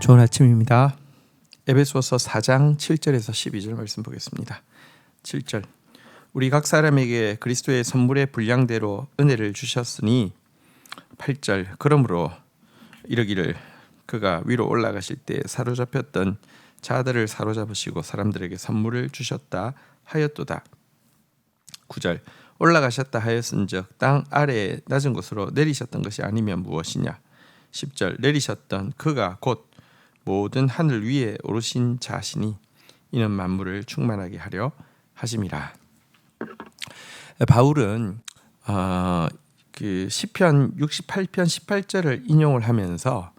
좋은 아침입니다. 에베소서 4장 7절에서 12절 말씀 보겠습니다. 7절 우리 각 사람에게 그리스도의 선물의 분량대로 은혜를 주셨으니 8절 그러므로 이르기를 그가 위로 올라가실 때 사로잡혔던 자들을 사로잡으시고 사람들에게 선물을 주셨다 하였도다. 9절 올라가셨다 하였은즉 땅 아래에 낮은 곳으로 내리셨던 것이 아니면 무엇이냐 10절 내리셨던 그가 곧 모든 하늘 위에 오르신 자신이 이는 만물을 충만하게 하려 하심이라. 바울은 어, 그 시편 68편 18절을 인용을 하면서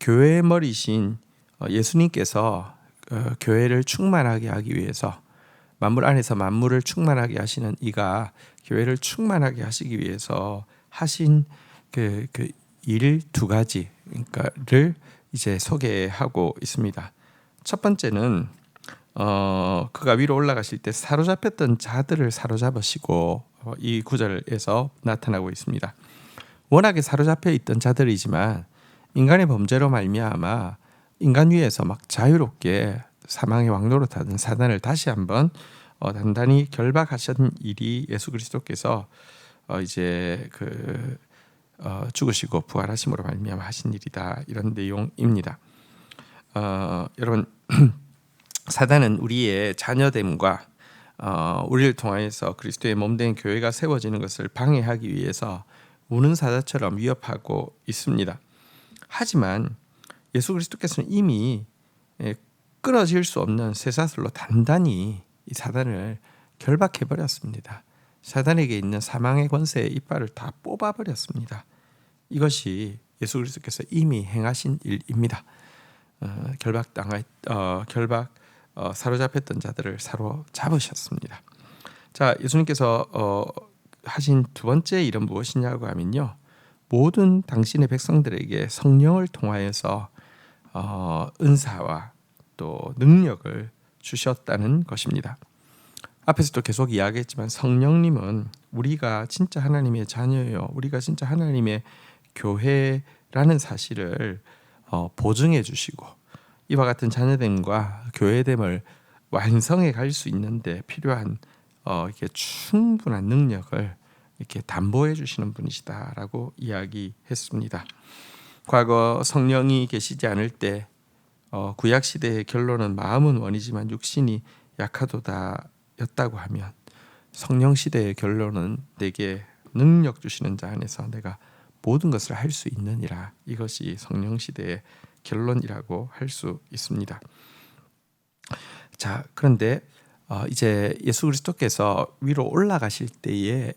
교회의 머리신 어, 예수님께서 어, 교회를 충만하게 하기 위해서 만물 안에서 만물을 충만하게 하시는 이가 교회를 충만하게 하시기 위해서 하신 그, 그 일 두 가지를 이제 소개하고 있습니다. 첫 번째는 어, 그가 위로 올라가실 때 사로잡혔던 자들을 사로잡으시고 어, 이 구절에서 나타나고 있습니다. 워낙에 사로잡혀 있던 자들이지만 인간의 범죄로 말미암아 인간 위에서 막 자유롭게 사망의 왕노로 타던 사단을 다시 한번 어, 단단히 결박하신 일이 예수 그리스도께서 어, 이제 그 어, 죽으시고 부활하심으로 말미암아 하신 일이다 이런 내용입니다. 어, 여러분 사단은 우리의 자녀됨과 어, 우리를 통하여서 그리스도의 몸된 교회가 세워지는 것을 방해하기 위해서 우는 사자처럼 위협하고 있습니다. 하지만 예수 그리스도께서는 이미 예, 끊어질 수 없는 쇠사슬로 단단히 이 사단을 결박해 버렸습니다. 사단에게 있는 사망의 권세의 이빨을 다 뽑아 버렸습니다. 이것이 예수 그리스도께서 이미 행하신 일입니다. 어, 결박 당하 어, 결박 어, 사로잡혔던 자들을 사로잡으셨습니다. 자, 예수님께서 어, 하신 두 번째 일은 무엇이냐고 하면요. 모든 당신의 백성들에게 성령을 통하여서 어, 은사와 또 능력을 주셨다는 것입니다. 앞에서도 계속 이야기했지만 성령님은 우리가 진짜 하나님의 자녀요 우리가 진짜 하나님의 교회라는 사실을 어, 보증해 주시고 이와 같은 자녀됨과 교회됨을 완성해 갈 수 있는데 필요한 어, 이렇게 충분한 능력을 이렇게 담보해 주시는 분이시다라고 이야기했습니다. 과거 성령이 계시지 않을 때 어, 구약 시대의 결론은 마음은 원이지만 육신이 약하도다였다고 하면 성령 시대의 결론은 내게 능력 주시는 자 안에서 내가 모든 것을 할 수 있느니라 이것이 성령 시대의 결론이라고 할 수 있습니다. 자 그런데 어, 이제 예수 그리스도께서 위로 올라가실 때에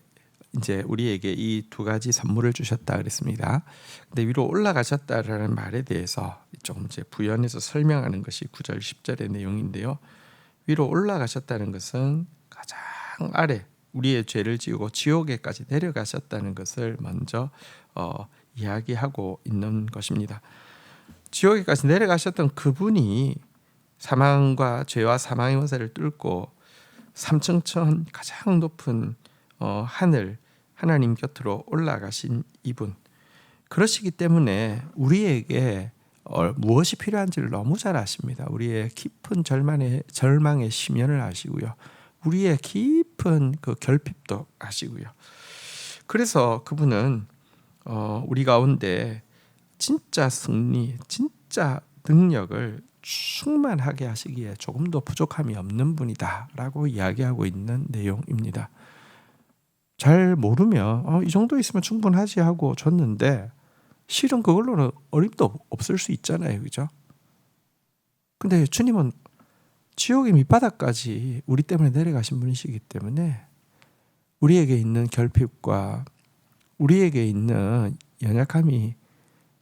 이제 우리에게 이 두 가지 선물을 주셨다 그랬습니다. 근데 위로 올라가셨다라는 말에 대해서 조금 이제 부연해서 설명하는 것이 9절 10절의 내용인데요. 위로 올라가셨다는 것은 가장 아래 우리의 죄를 지우고 지옥에까지 내려가셨다는 것을 먼저 어, 이야기하고 있는 것입니다. 지옥에까지 내려가셨던 그분이 사망과 죄와 사망의 원사를 뚫고 삼층천 가장 높은 어, 하늘 하나님 곁으로 올라가신 이분 그러시기 때문에 우리에게 어, 무엇이 필요한지를 너무 잘 아십니다. 우리의 깊은 절망의 절망의 심연을 아시고요. 우리의 깊 은 그 결핍도 아시고요. 그래서 그분은 어, 우리 가운데 진짜 승리, 진짜 능력을 충만하게 하시기에 조금도 부족함이 없는 분이다라고 이야기하고 있는 내용입니다. 잘 모르면 어, 이 정도 있으면 충분하지 하고 줬는데 실은 그걸로는 어림도 없을 수 있잖아요, 그죠? 근데 주님은 지옥의 밑바닥까지 우리 때문에 내려가신 분이시기 때문에 우리에게 있는 결핍과 우리에게 있는 연약함이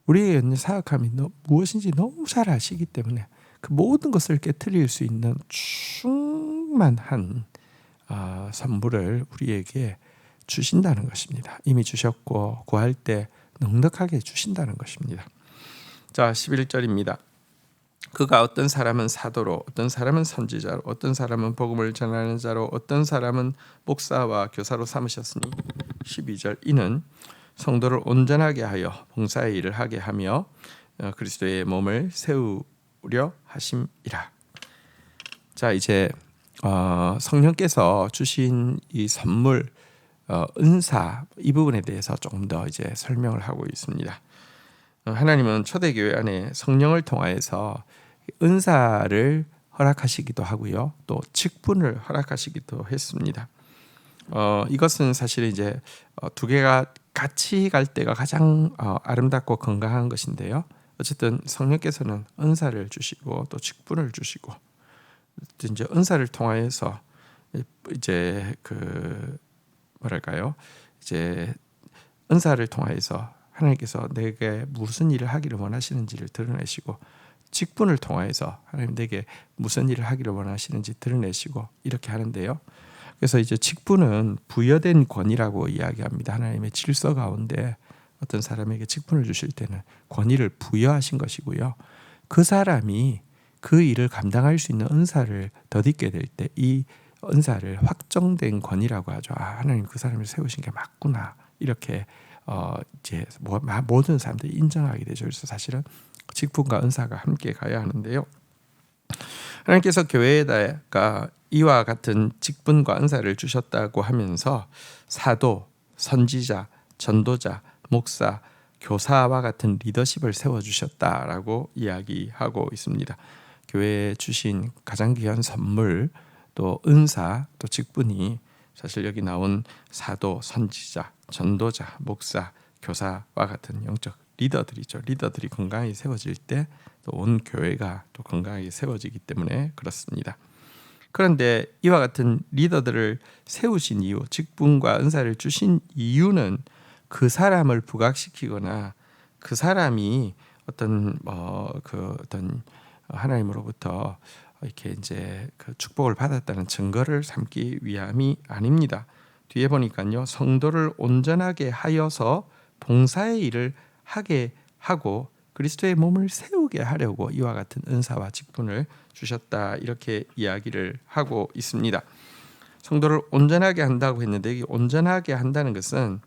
우리에게 있는 사악함이 무엇인지 너무 잘 아시기 때문에 그 모든 것을 깨뜨릴 수 있는 충만한 어, 선물을 우리에게 주신다는 것입니다. 이미 주셨고 구할 때 넉넉하게 주신다는 것입니다. 자, 11절입니다. 그가 어떤 사람은 사도로, 어떤 사람은 선지자로, 어떤 사람은 복음을 전하는 자로, 어떤 사람은 목사와 교사로 삼으셨으니 12절 이는 성도를 온전하게 하여 봉사의 일을 하게 하며 어, 그리스도의 몸을 세우려 하심이라. 자 이제 어, 성령께서 주신 이 선물 어, 은사 이 부분에 대해서 조금 더 이제 설명을 하고 있습니다. 어, 하나님은 초대교회 안에 성령을 통하여서 은사를 허락하시기도 하고요, 또 직분을 허락하시기도 했습니다. 어, 이것은 사실 이제 어, 두 개가 같이 갈 때가 가장 어, 아름답고 건강한 것인데요. 어쨌든 성령께서는 은사를 주시고 또 직분을 주시고 이제 은사를 통하여서 이제 그 뭐랄까요? 이제 은사를 통하여서 하나님께서 내게 무슨 일을 하기를 원하시는지를 드러내시고 직분을 통하여서 하나님 내게 무슨 일을 하기를 원하시는지 드러내시고 이렇게 하는데요. 그래서 이제 직분은 부여된 권위라고 이야기합니다. 하나님의 질서 가운데 어떤 사람에게 직분을 주실 때는 권위를 부여하신 것이고요. 그 사람이 그 일을 감당할 수 있는 은사를 덧입게 될 때 이 은사를 확정된 권위라고 하죠. 아, 하나님 그 사람을 세우신 게 맞구나. 이렇게 어 이제 뭐, 모든 사람들이 인정하게 되죠. 그래서 사실은 직분과 은사가 함께 가야 하는데요. 하나님께서 교회에다가 이와 같은 직분과 은사를 주셨다고 하면서 사도, 선지자, 전도자, 목사, 교사와 같은 리더십을 세워 주셨다라고 이야기하고 있습니다. 교회에 주신 가장 귀한 선물 또 은사 또 직분이 사실 여기 나온 사도, 선지자, 전도자, 목사, 교사와 같은 영적 리더들이죠. 리더들이 건강히 세워질 때 또 온 교회가 또 건강하게 세워지기 때문에 그렇습니다. 그런데 이와 같은 리더들을 세우신 이유, 직분과 은사를 주신 이유는 그 사람을 부각시키거나 그 사람이 어떤 뭐그 어떤 하나님으로부터 이렇게 이제 그 축복을 받았다는 증거를 삼기 위함이 아닙니다. 뒤에 보니까요 성도를 온전하게 하여서 봉사의 일을 하게 하고 그리스도의 몸을 세우게 하려고 이와 같은 은사와 직분을 주셨다 이렇게 이야기를 하고 있습니다. 성도를 온전하게 한다고 했는데 이 온전하게 한다는 것은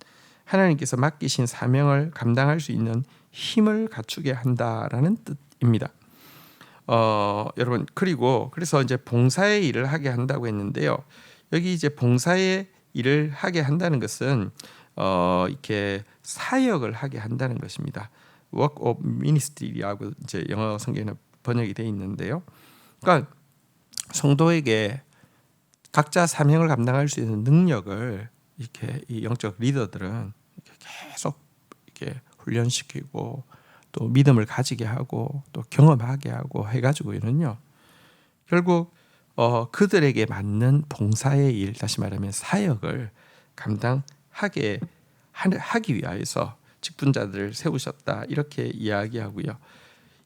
하나님께서 맡기신 사명을 감당할 수 있는 힘을 갖추게 한다라는 뜻입니다. 어, 여러분 그리고 그래서 이제 봉사의 일을 하게 한다고 했는데요. 여기 이제 봉사의 일을 하게 한다는 것은 어, 이렇게 사역을 하게 한다는 것입니다. work of ministry라고 이제 영어 성경에 번역이 되어 있는데요. 그러니까 성도에게 각자 사명을 감당할 수 있는 능력을 이렇게 이 영적 리더들은 계속 이렇게 훈련시키고 또 믿음을 가지게 하고 또 경험하게 하고 해가지고는요 결국 어, 그들에게 맞는 봉사의 일 다시 말하면 사역을 감당 하게 하기 위하여서 직분자들을 세우셨다 이렇게 이야기하고요.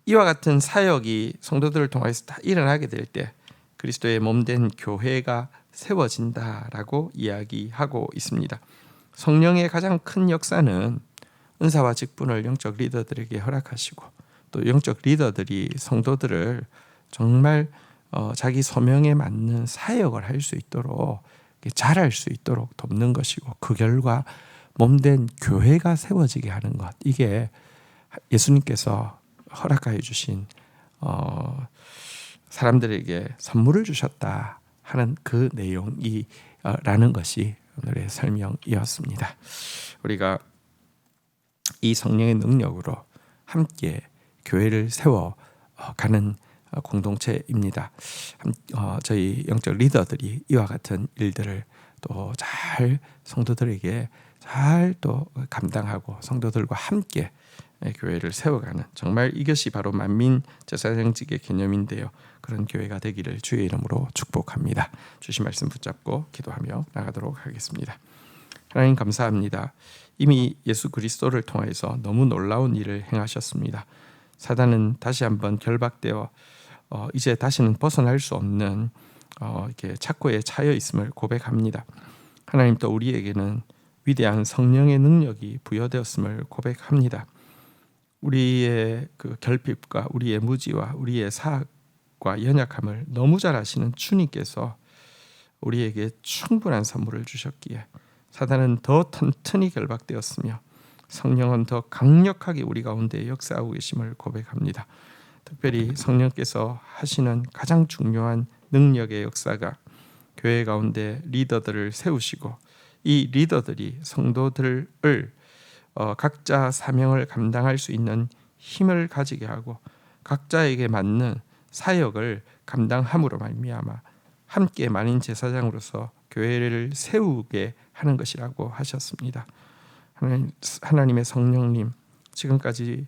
이와 같은 사역이 성도들을 통해서 다 일어나게 될 때 그리스도의 몸된 교회가 세워진다라고 이야기하고 있습니다. 성령의 가장 큰 역사는 은사와 직분을 영적 리더들에게 허락하시고 또 영적 리더들이 성도들을 정말 어, 자기 소명에 맞는 사역을 할 수 있도록 잘할 수 있도록 돕는 것이고 그 결과 몸된 교회가 세워지게 하는 것 이게 예수님께서 허락하여 주신 어, 사람들에게 선물을 주셨다 하는 그 내용이라는 것이 오늘의 설명이었습니다. 우리가 이 성령의 능력으로 함께 교회를 세워 가는 공동체입니다. 어, 저희 영적 리더들이 이와 같은 일들을 또 잘 성도들에게 잘 또 감당하고 성도들과 함께 교회를 세워가는 정말 이것이 바로 만민 제사장직의 개념인데요. 그런 교회가 되기를 주의 이름으로 축복합니다. 주신 말씀 붙잡고 기도하며 나가도록 하겠습니다. 하나님 감사합니다. 이미 예수 그리스도를 통해서 너무 놀라운 일을 행하셨습니다. 사단은 다시 한번 결박되어 어, 이제 다시는 벗어날 수 없는 어, 이렇게 착고에 차여 있음을 고백합니다. 하나님 또 우리에게는 위대한 성령의 능력이 부여되었음을 고백합니다. 우리의 그 결핍과 우리의 무지와 우리의 사악과 연약함을 너무 잘 아시는 주님께서 우리에게 충분한 선물을 주셨기에 사단은 더 튼튼히 결박되었으며 성령은 더 강력하게 우리 가운데 역사하고 계심을 고백합니다. 특별히 성령께서 하시는 가장 중요한 능력의 역사가 교회 가운데 리더들을 세우시고 이 리더들이 성도들을 어, 각자 사명을 감당할 수 있는 힘을 가지게 하고 각자에게 맞는 사역을 감당함으로 말미암아 함께 만인 제사장으로서 교회를 세우게 하는 것이라고 하셨습니다. 하나님, 하나님의 성령님 지금까지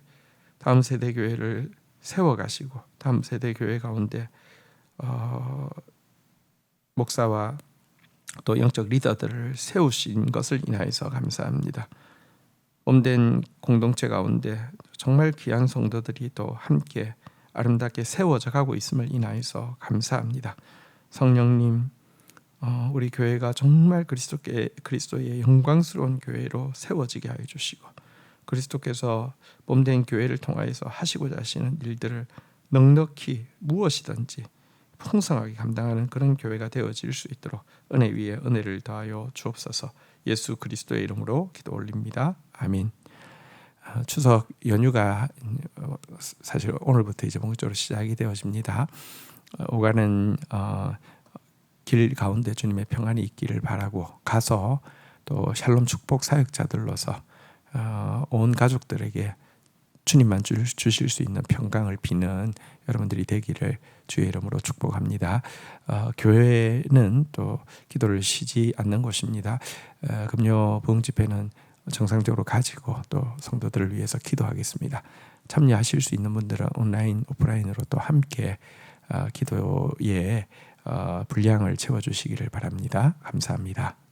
다음 세대 교회를 세워가시고 다음 세대 교회 가운데 어, 목사와 또 영적 리더들을 세우신 것을 인하여서 감사합니다. 몸된 공동체 가운데 정말 귀한 성도들이 또 함께 아름답게 세워져 가고 있음을 인하여서 감사합니다. 성령님, 어, 우리 교회가 정말 그리스도께 그리스도의 영광스러운 교회로 세워지게 하여 주시고 그리스도께서 몸된 교회를 통하여서 하시고자 하시는 일들을 넉넉히 무엇이든지 풍성하게 감당하는 그런 교회가 되어질 수 있도록 은혜 위에 은혜를 더하여 주옵소서. 예수 그리스도의 이름으로 기도 올립니다. 아멘. 어, 추석 연휴가 어, 사실 오늘부터 이제 본격적으로 시작이 되어집니다. 어, 오가는 길 가운데 주님의 평안이 있기를 바라고 가서 또 샬롬 축복 사역자들로서 온 가족들에게 주님만 주실 수 있는 평강을 비는 여러분들이 되기를 주의 이름으로 축복합니다. 어, 교회는 또 기도를 쉬지 않는 곳입니다. 어, 금요 부흥 집회는 정상적으로 가지고 또 성도들을 위해서 기도하겠습니다. 참여하실 수 있는 분들은 온라인, 오프라인으로 또 함께 어, 기도에 어, 분량을 채워주시기를 바랍니다. 감사합니다.